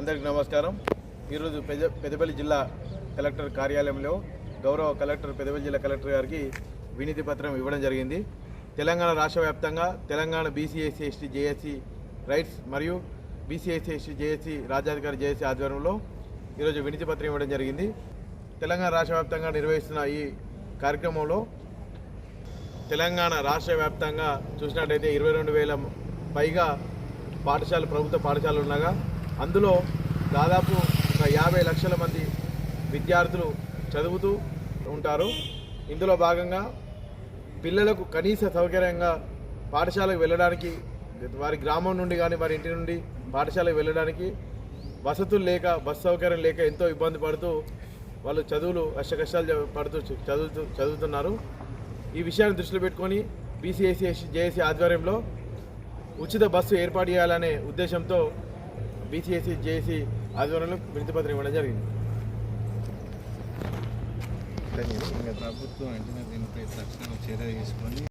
అందరికీ నమస్కారం. ఈరోజు పెద్ద పెద్దపల్లి జిల్లా కలెక్టర్ కార్యాలయంలో గౌరవ కలెక్టర్ పెద్దపల్లి జిల్లా కలెక్టర్ గారికి వినతి పత్రం ఇవ్వడం జరిగింది. తెలంగాణ రాష్ట్ర వ్యాప్తంగా Telangana BC SC ST JAC rights మరియు బీసీఎస్సీ ఎస్టీ జేఏసీ రాజ్యాధికారి జేఏసీ ఆధ్వర్యంలో ఈరోజు వినతి పత్రం ఇవ్వడం జరిగింది. తెలంగాణ రాష్ట్ర వ్యాప్తంగా నిర్వహిస్తున్న ఈ కార్యక్రమంలో తెలంగాణ రాష్ట్ర వ్యాప్తంగా చూసినట్టయితే ఇరవై రెండు వేల పైగా పాఠశాల ప్రభుత్వ పాఠశాలలు ఉండగా అందులో దాదాపు ఒక యాభై లక్షల మంది విద్యార్థులు చదువుతూ ఉంటారు. ఇందులో భాగంగా పిల్లలకు కనీస సౌకర్యంగా పాఠశాలకు వెళ్ళడానికి వారి గ్రామం నుండి కానీ వారి ఇంటి నుండి పాఠశాలకు వెళ్ళడానికి వసతులు లేక బస్ సౌకర్యం లేక ఎంతో ఇబ్బంది పడుతూ వాళ్ళు చదువులు కష్టకష్టాలు పడుతూ చదువుతూ చదువుతున్నారు. ఈ విషయాన్ని దృష్టిలో పెట్టుకొని బీసీఎస్సీ జేఏసీ ఆధ్వర్యంలో ఉచిత బస్సు ఏర్పాటు చేయాలనే ఉద్దేశంతో బీసీఎస్సీ జేఏసీ ఆధ్వర్యంలో వినతిపత్రం ఇవ్వడం జరిగింది. ప్రభుత్వం వెంటనే దీనిపై తక్షణ చర్య తీసుకొని